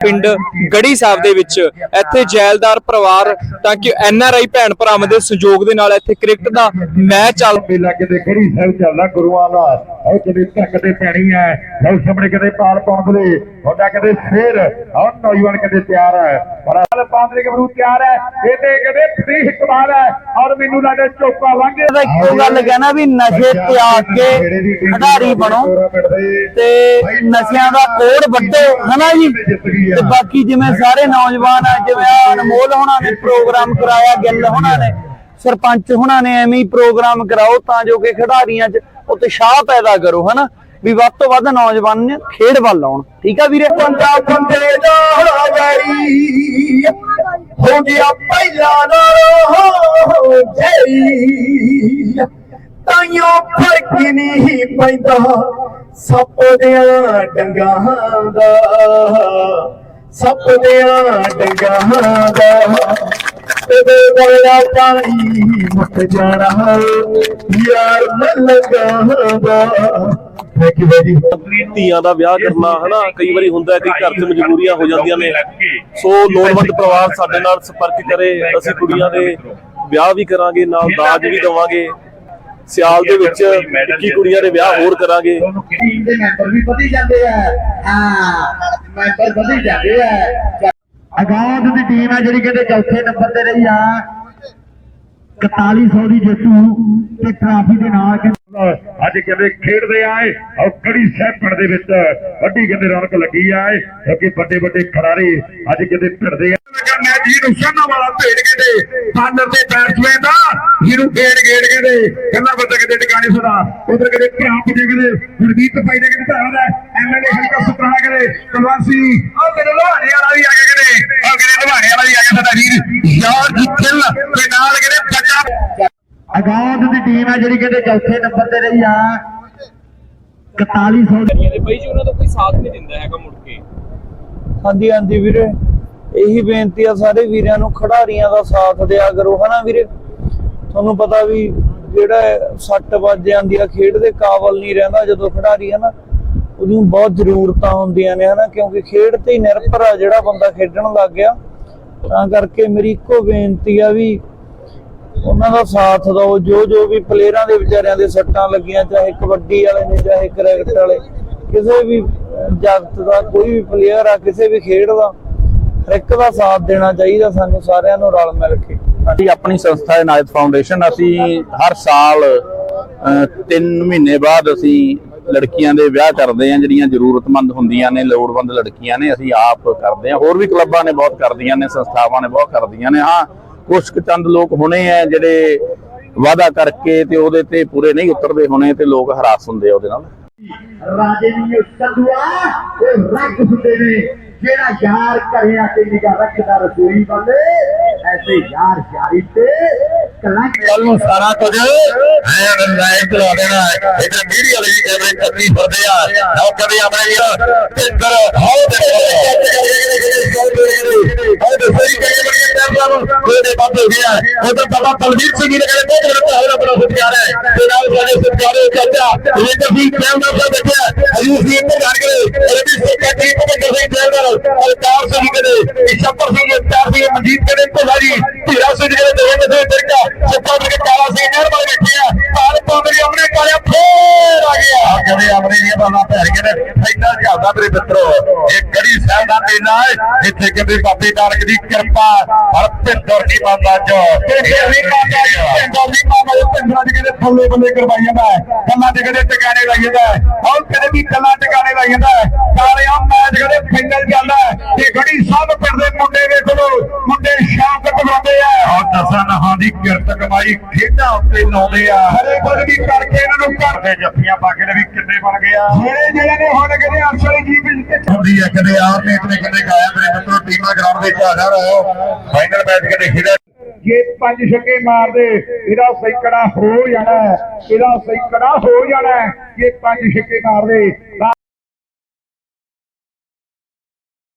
ਪਿੰਡ ਗੜੀ ਸਾਹਿਬ ਦੇ ਵਿੱਚ ਇੱਥੇ ਜੈਲਦਾਰ ਪਰਿਵਾਰ ਤਾਂ ਕਿ ਐਨ ਆਰ ਆਈ ਭੈਣ ਭਰਾਵਾਂ ਦੇ ਸਹਿਯੋਗ ਦੇ ਨਾਲ ਇੱਥੇ ਕ੍ਰਿਕਟ ਦਾ ਮੈਚ ਚੱਲ ਮੇਲਾ ਕਿਤੇ ਗੜੀ ਸਾਹਿਬ ਚੱਲਦਾ ਗੁਰੂਆਂ ਦਾ। ਉਹ ਕਿਤੇ ਧੱਕ ਤੇ ਪੈਣੀ ਹੈ। ਲਓ ਸਾਹਮਣੇ ਕਿਤੇ ਪਾਲ ਪਾਉਂਦੇ ਤੁਹਾਡਾ ਕਿਤੇ ਫੇਰ ਔਰ ਨੌਜਵਾਨ ਕਿਤੇ ਤਿਆਰ ਹੈ ਪਰ ਪਾਲ ਪਾਉਂਦੇ ਗੱਭਰੂ ਤਿਆਰ ਹੈ ਇਹ ਤੇ ਕਿਤੇ ਫਰੀ ਮਾਰ ਹੈ ਔਰ ਮੈਨੂੰ ਲੱਗਦਾ ਚੋਕਾ ਵਾਂਗੇ ਤਾਂ ਇੱਕੋ ਗੱਲ ਕਹਿਣਾ ਵੀ ਨਸ਼ੇ ਤਿਆਗ ਕੇ ਖਿਡਾਰੀ ਬਣੋ ਤੇ ਨਸ਼ਿਆਂ ਦਾ ਕੋੜ ਵੱਢੋ ਹਨਾ ਜੀ? ਤੇ ਬਾਕੀ ਜਿਵੇਂ ਸਾਰੇ ਨੌਜਵਾਨ ਆ ਜਿਵੇਂ ਅਨਮੋਲ ਹੋਣਾ ਨੇ ਪ੍ਰੋਗਰਾਮ ਕਰਾਇਆ ਗਿੱਲ ਹੋਣਾ ਨੇ ਸਰਪੰਚ ਹੋਣਾ ਨੇ ਐਵੇਂ ਹੀ ਪ੍ਰੋਗਰਾਮ ਕਰਾਓ ਤਾਂ ਜੋ ਕਿ ਖਿਡਾਰੀਆਂ 'ਚ ਉਤਸ਼ਾਹ ਪੈਦਾ ਕਰੋ ਹਨਾ? ਵੀ ਵੱਧ ਤੋਂ ਵੱਧ ਨੌਜਵਾਨ ਨੇ ਖੇਡ ਵੱਲ ਆਉਣ ਠੀਕ ਆ ਵੀਰੇ? ਬੰਦਾ ਬੰਦੇ ਦਾ ਹੋਣਾ ਹੋ ਗਿਆ ਪਹਿਲਾਂ ਨਾਲੋਂ ਜੈਰੀ ਤਾਈਓ ਫ਼ਰਕ ਨਹੀਂ ਪੈਂਦਾ ਸੱਪ ਦਿਆਂ ਡੰਗਾਂ ਦਾ। ਸੱਪ ਦਿਆਂ ਡੰਗਾਂ ਦਾ। ਤੇ ਬੜਾ ਪਾਣੀ ਮੁੱਕ ਜਾਣਾ, ਯਾਰ ਮਨ ਦਾ। ਥੈਂਕ ਯੂ ਵੈਰੀ ਧੀਆਂ ਦਾ ਵਿਆਹ ਕਰਨਾ ਹਨਾ? ਕਈ ਵਾਰੀ ਹੁੰਦਾ ਹੈ ਕਿ ਘਰ 'ਚ ਮਜਬੂਰੀਆਂ ਹੋ ਜਾਂਦੀਆਂ ਨੇ। ਸੋ ਲੋੜਵੰਦ ਪਰਿਵਾਰ ਸਾਡੇ ਨਾਲ ਸੰਪਰਕ ਕਰੇ। ਅਸੀਂ ਕੁੜੀਆਂ ਦੇ ਵਿਆਹ ਵੀ ਕਰਾਂਗੇ ਨਾਲ ਦਾਜ ਵੀ ਦਵਾਂਗੇ। ਸਿਆਲ ਦੇ ਵਿੱਚ 21 ਕੁੜੀਆਂ ਦੇ ਵਿਆਹ ਹੋਰ ਕਰਾਂਗੇ। ਟੀਮ ਦੇ ਮੈਂਬਰ ਵੀ ਵਧੀ ਜਾਂਦੇ ਆ? ਹਾਂ ਮੈਂਬਰ ਵਧੀ ਜਾਂਦੇ ਆ। ਆਗਾਜ਼ ਦੀ ਟੀਮ ਹੈ ਜਿਹੜੀ ਕਹਿੰਦੇ ਚੌਥੇ ਨੰਬਰ ਤੇ ਰਹੀ ਆ। 4100 ਦੀ ਜੇਤੂ ਤੇ ਟਰਾਫੀ ਦੇ ਨਾਲ ਅੱਜ ਕਹਿੰਦੇ ਖੇਡਦੇ ਆਏ? ਔਰ ਕੜੀ ਸਹਿਪਣ ਦੇ ਵਿੱਚ ਵੱਡੀ ਕਹਿੰਦੇ ਰੌਣਕ ਲੱਗੀ ਆਏ ਕਿਉਂਕਿ ਵੱਡੇ ਵੱਡੇ ਖਿਡਾਰੀ ਅੱਜ ਕਹਿੰਦੇ ਭਿੜਦੇ ਆ। ਮੈਂ ਜੀ ਨੂੰ ਸ਼ਾਨਾ ਵਾਲਾ ਭੇੜ ਕਹਿੰਦੇ ਬਾਨਰ ਦੇ ਬੈਟਸਮੈਨ ਦਾ ਜਿਹਨੂੰ ਖੇਡ ਖੇਡ ਕਹਿੰਦੇ ਕਹਿੰਦਾ ਬੰਦਾ ਕਿਤੇ ਟਿਕਾਣੇ ਸਦਾ। ਉਧਰ ਕਹਿੰਦੇ ਭਰਾ ਪੁੱਜੇ ਕਹਿੰਦੇ ਗੁਰਦੀਪ ਭਾਈ ਦੇ ਕਹਿੰਦੇ ਧਾਰਾ ਦਾ ਐਮਐਲਏ ਹਲਕਾ ਸੁਤਰਾ ਕਹਿੰਦੇ ਕੁਲਵੰਤ ਸਿੰਘ। ਉਹ ਕਹਿੰਦੇ ਲੁਹਾਣੇ ਵਾਲਾ ਵੀ ਆ ਗਿਆ ਕਹਿੰਦੇ ਉਹ ਕਹਿੰਦੇ ਲੁਹਾਣੇ ਵਾਲਾ ਵੀ ਆ ਗਿਆ ਸਾਡਾ ਵੀਰ ਯਾਰ ਜੀ ਖਿਲ ਤੇ ਨਾਲ ਕਹਿੰਦੇ ਬੱਚਾ ਆਗਾਜ਼ ਦੀ ਟੀਮ ਹੈ ਜਿਹੜੀ ਕਹਿੰਦੇ ਚੌਥੇ ਨੰਬਰ ਤੇ ਰਹੀ ਆ। 4100 ਦੀ ਦੇ ਬਈ ਜੀ ਉਹਨਾਂ ਦਾ ਕੋਈ ਸਾਥ ਨਹੀਂ ਦਿੰਦਾ ਹੈਗਾ ਮੁੜ ਕੇ। ਹਾਂਜੀ ਹਾਂਜੀ ਵੀਰੇ ਇਹੀ ਬੇਨਤੀ ਆ ਸਾਰੇ ਵੀਰਾਂ ਨੂੰ ਖਿਡਾਰੀਆਂ ਦਾ ਸਾਥ ਦਿਆ ਕਰੋ ਹਨਾ ਵੀਰੇ? ਤੁਹਾਨੂੰ ਪਤਾ ਵੀ ਜਿਹੜਾ ਸੱਟ ਵੱਜ ਜਾਂਦੀ ਆ ਖੇਡ ਦੇ ਕਾਬਲ ਨਹੀਂ ਰਹਿੰਦਾ ਜਦੋਂ ਖਿਡਾਰੀ ਹਨਾ? ਉਹਨੂੰ ਬਹੁਤ ਜ਼ਰੂਰਤਾਂ ਹੁੰਦੀਆਂ ਨੇ ਹਨਾ? ਕਿਉਂਕਿ ਖੇਡ ਤੇ ਹੀ ਨਿਰਭਰ ਆ ਜਿਹੜਾ ਬੰਦਾ ਖੇਡਣ ਲੱਗ ਗਿਆ। ਤਾਂ ਕਰਕੇ ਮੇਰੀ ਇੱਕੋ ਬੇਨਤੀ ਆ ਵੀ ਉਹਨਾਂ ਦਾ ਸਾਥ ਦਿਓ, ਜੋ ਜੋ ਵੀ ਪਲੇਅਰਾਂ ਦੇ ਵਿਚਾਰਿਆਂ ਦੇ ਸੱਟਾਂ ਲੱਗੀਆਂ, ਚਾਹੇ ਕਬੱਡੀ ਵਾਲੇ ਨੇ, ਚਾਹੇ ਕ੍ਰਿਕਟ ਵਾਲੇ, ਕਿਸੇ ਵੀ ਜਗਤ ਦਾ ਕੋਈ ਵੀ ਪਲੇਅਰ ਆ, ਕਿਸੇ ਵੀ ਖੇਡ ਦਾ, ਹਰ ਇੱਕ ਦਾ ਸਾਥ ਦੇਣਾ ਚਾਹੀਦਾ ਸਾਨੂੰ ਸਾਰਿਆਂ ਨੂੰ ਰਲ ਮਿਲ ਕੇ। ਸਾਡੀ ਆਪਣੀ ਸੰਸਥਾ ਹੈ ਫਾਊਂਡੇਸ਼ਨ, ਅਸੀਂ ਹਰ ਸਾਲ 3 ਮਹੀਨੇ ਬਾਅਦ ਅਸੀਂ ਲੜਕੀਆਂ ਦੇ ਵਿਆਹ ਕਰਦੇ ਆ ਜਿਹੜੀਆਂ ਜ਼ਰੂਰਤਮੰਦ ਹੁੰਦੀਆਂ ਨੇ, ਲੋੜਵੰਦ ਲੜਕੀਆਂ ਨੇ, ਅਸੀਂ ਆਪ ਕਰਦੇ ਆ ਹੋਰ ਵੀ ਕਲੱਬਾਂ ਨੇ ਬਹੁਤ ਕਰਦੀਆਂ ਨੇ, ਸੰਸਥਾਵਾਂ ਨੇ ਬਹੁਤ ਕਰਦੀਆਂ ਨੇ। ਹਾਂ ਕੁਝ ਕੁ ਚੰਦ ਲੋਕ ਹੋਣੇ ਆ ਜਿਹੜੇ ਵਾਅਦਾ ਕਰਕੇ ਤੇ ਉਹਦੇ ਤੇ ਪੂਰੇ ਨਹੀਂ ਉਤਰਦੇ ਹੋਣੇ ਤੇ ਲੋਕ ਹਰਾਸ ਹੁੰਦੇ ਆ ਉਹਦੇ ਨਾਲ ਰਾਜੇ ਦੀ ਸੰਦੂਆ ਇਹ ਰੱਖ ਸੁੱਤੇ ਨੇ ਜਿਹੜਾ ਯਾਰ ਘਰੇ ਆ ਕੇ ਨਿਗਾ ਰੱਖਦਾ ਰਸੋਈ ਬੰਦੇ ਐਸੇ ਯਾਰ ਯਾਰੀ ਤੇ ਕਲੰਕ ਕੱਲ ਨੂੰ ਸਾਰਾ ਕੁਝ ਐ ਲਾਈਵ ਚਲਾ ਦੇਣਾ ਇਧਰ ਮੀਡੀਆ ਵਾਲੇ ਵੀ ਕੈਮਰੇ ਕੱਢੀ ਫਿਰਦੇ ਆ ਨਾ ਕਦੇ ਆਪਣੇ ਯਾਰ ਇੱਧਰ ਹਾਉ ਦੇ ਹਾਉ ਦੇ ਸਹੀ ਕਹੇ ਬੜੀ ਟਾਈਮ ਨਾਲ ਕੋਈ ਗਿਆ। ਉਧਰ ਬਾਬਾ ਤਲਵੀਰ ਸਿੰਘ ਜੀ ਨੇ ਕਹਿੰਦੇ ਬਹੁਤ ਬੜਾ ਭਾਵਨਾ ਬੜਾ ਸਤਿਕਾਰ ਹੈ ਤੇ ਨਾਲ ਸਾਡੇ ਸਤਿਕਾਰੇ ਚਾਚਾ ਇਹ ਤਾਂ ਵੀ ਕੈਮਰਾ ਦੇਖਿਆ ਅਜੀ ਅਸੀਂ ਇੱਧਰ ਜਾਣ ਕੇ ਇਹ ਵੀ ਸਿੱਖਾ ਕੀ ਪਤਾ ਕਿਸੇ ਸਿੰਘ ਕਦੇ ਇਸ਼ਪਰ ਸਿੰਘ ਅਲਤਾਰ ਸਿੰਘ ਮਨਜੀਤ ਕਦੇ ਤੋਂ ਸਾਰੀ ਧੀਰਾ ਸਿੰਘ ਕਦੇ ਦੋਵੇਂ ਦੇ ਤਰੀਕਾ ਸੁੱਪਾ ਦੇ ਕਾਲਾ ਸਿੰਘ ਨੇ ਮਾਰ ਬੈਠਿਆ ਪਾਲ ਪਾਉਂਦੇ ਕਾਲਿਆ ਫੇਰ ਆ ਗਿਆ ਕਦੇ ਆਪਣੇ ਦੀਆਂ ਬਾਲਾਂ ਭੈਰ ਕੇ ਨੇ। ਇੰਨਾ ਚੱਲਦਾ ਮੇਰੇ ਮਿੱਤਰੋ। ਮੇਲਾ ਇੱਥੇ ਕਹਿੰਦੇ ਬਾਬੇ ਨਾਨਕ ਦੀ ਕਿਰਪਾ ਹਰ ਭਿੰਦਰ ਦੀ ਥੱਲੇ ਬੰਦੇ ਕਰਵਾਈ ਜਾਂਦਾ ਟਿਕਾਣੇ ਲਾਈ ਜਾਂਦਾ ਹੁਣ ਕਦੇ ਵੀ ਟਿਕਾਣੇ ਲਾਈ ਜਾਂਦਾ ਕਾਲਿਆ ਮੈਚ ਫਾਈਨਲ ਜਾਂਦਾ ਇਹ ਗੜੀ ਸਾਹਿਬ ਪਿੰਡ ਦੇ ਮੁੰਡੇ ਵੇਖ ਲੋ ਮੁੰਡੇ ਸ਼ੌਕ ਕਮਾਉਂਦੇ ਆ। ਔਰ ਦਸਾਂ ਨਹਾਂ ਦੀ ਕਿਰਤ ਕਮਾਈ ਖੇਡਾਂ ਉੱਤੇ ਲਾਉਂਦੇ ਆ। ਹਰੇ ਕੁਝ ਵੀ ਕਰਕੇ ਇਹਨਾਂ ਨੂੰ ਘਰ ਦੇ ਜੱਫੀਆਂ ਪਾ ਕੇ ਵੀ ਕਿੰਨੇ ਬਣ ਗਿਆ ਜਿਹੜੇ ਜਿਹੜੇ ਨੇ ਹੁਣ ਹੁੰਦੀ ਹੈ ਕਦੇ ਆਰ ਨੇ ਕਦੇ ਕਦੇ ਗਾਇਆ ਮੇਰੇ ਮਿੱਤਰੋ ਟੀਮਾਂ ਗਰਾਊਂਡ ਵਿੱਚ ਆ ਜਾ ਰਹੋ ਫਾਈਨਲ ਮੈਚ ਕਦੇ ਖੇਡਿਆ ਜੇ ਪੰਜ ਛੱਕੇ ਮਾਰਦੇ ਇਹਦਾ ਸੈਂਕੜਾ ਹੋ ਜਾਣਾ ਇਹਦਾ ਸੈਂਕੜਾ ਹੋ ਜਾਣਾ। ਜੇ ਪੰਜ ਛੱਕੇ ਮਾਰਦੇ